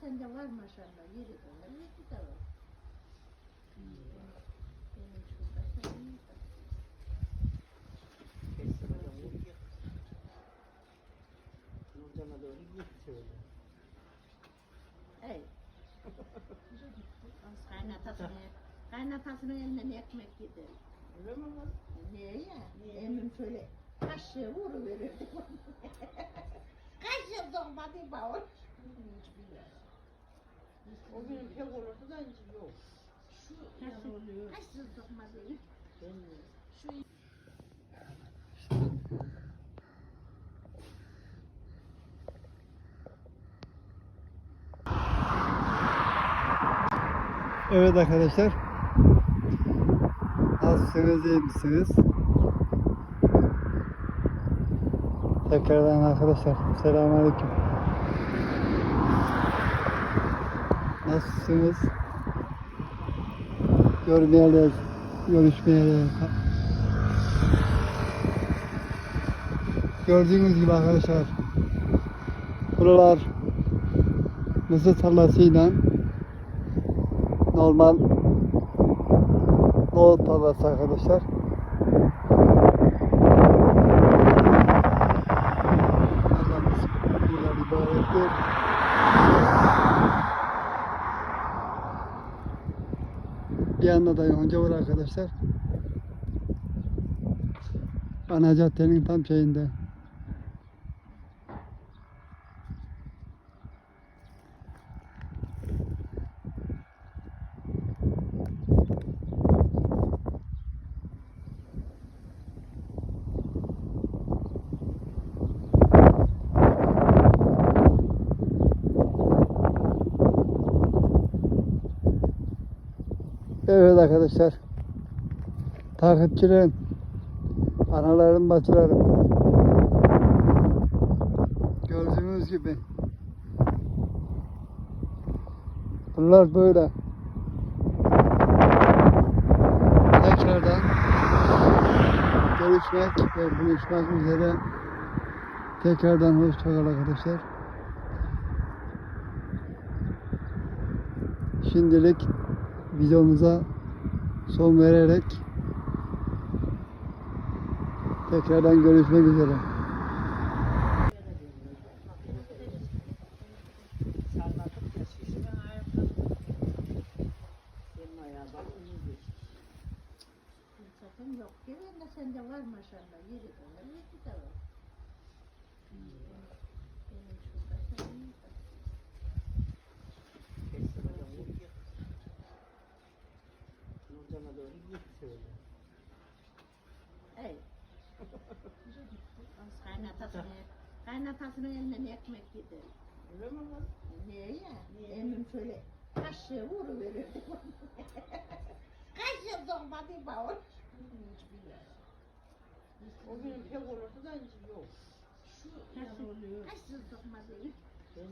sende var maşallah. Var, yeri de var. Benim şurada, senin. Nurcan'a doğru git şöyle. Ey. Kaynatasının elinden ekmek yedi. Öyle mi var? Niye ya? Emmim şöyle kaşığı vuruverirdi. Kaşığı dolmadı bavul. O gün pek olurdu da hiç yok. Kaşığı, kaşığı dolmadı. Ben Evet arkadaşlar. Nasılsınız, iyi misiniz? Tekrardan arkadaşlar. Selamünaleyküm. Nasılsınız? Görmeyeli, görüşmeyeli. Gördüğünüz gibi arkadaşlar. Buralar mısır tarlasıyla normal nohut tarlası arkadaşlar. Bir yanda da yonca var arkadaşlar. Ana caddenin tam şeyinde. Evet arkadaşlar. Takipçilerim. Analarım, bacılarım. Gördüğünüz gibi. Bunlar böyle. Tekrardan görüşmek ve buluşmak üzere. Tekrardan hoşçakal arkadaşlar. Şimdilik videomuza son vererek tekrardan görüşmek üzere. yok. Gelen de sende var maşallah. Yeri de var, yeri de var. Benim şurada, senin burada. Kestirmeden vur git. Nurcan'a doğru git şöyle. Ey. Kaynatasının, kaynatasının elinden ekmek yedi. Öyle mi var? Niye ya? Emmim şöyle kaşığı vuruverirdi. kaşığı dolmadı bavul. O gün pek olurdu da hiç yok. Kaşığı, kaşığı dolmadı. Ben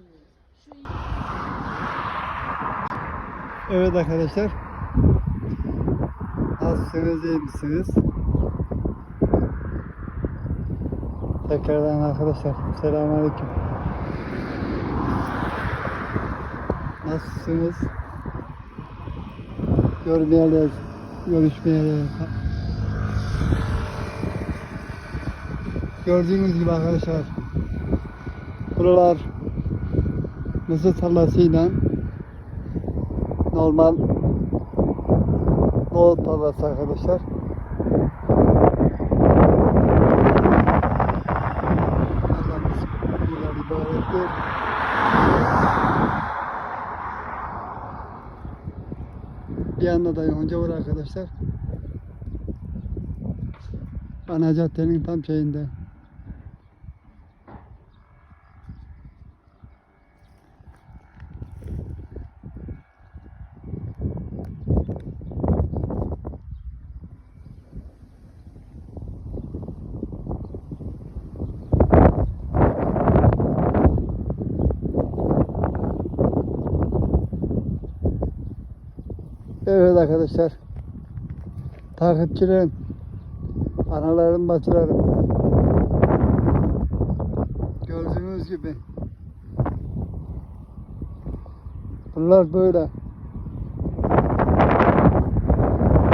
Evet arkadaşlar. Nasılsınız, iyi misiniz? Tekrardan arkadaşlar. Selamünaleyküm. Nasılsınız? Görmeyeli, görüşmeyeli. Gördüğünüz gibi arkadaşlar. Buralar mısır tarlasıyla normal nohut tarlası arkadaşlar. İbarettir. Bir yanda da yonca var arkadaşlar. Ana caddenin tam şeyinde. Evet arkadaşlar. Takipçilerim. Analarım, bacılarım. Gördüğünüz gibi. Buralar böyle.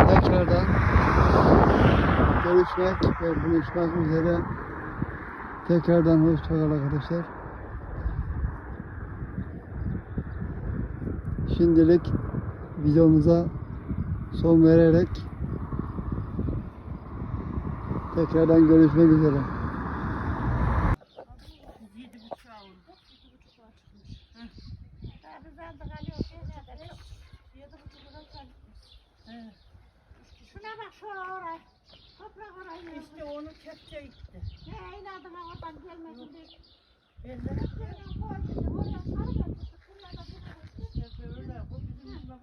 Tekrardan görüşmek ve buluşmak üzere. Tekrardan hoşçakal arkadaşlar. Şimdilik videomuza son vererek tekrardan görüşmek üzere. Şuna bak şu oraya. Toprak oraya. İşte onu kepçe gitti. Ne ha oradan gelmesin diye. Ellere Şöyle koy dedim oraya sarı götürdük. Buraya da bir hep öyle. Bu bizim yüzüme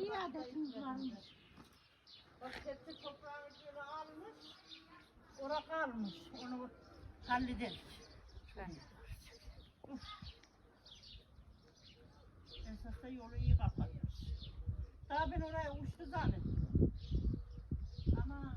İyi adetimiz varmış. Bak hepsi toprağı şöyle almış. Ora kalmış. Onu hallederiz. Ben Esas da yolu iyi kapatmış. Daha ben oraya uçtu zannettim. Ama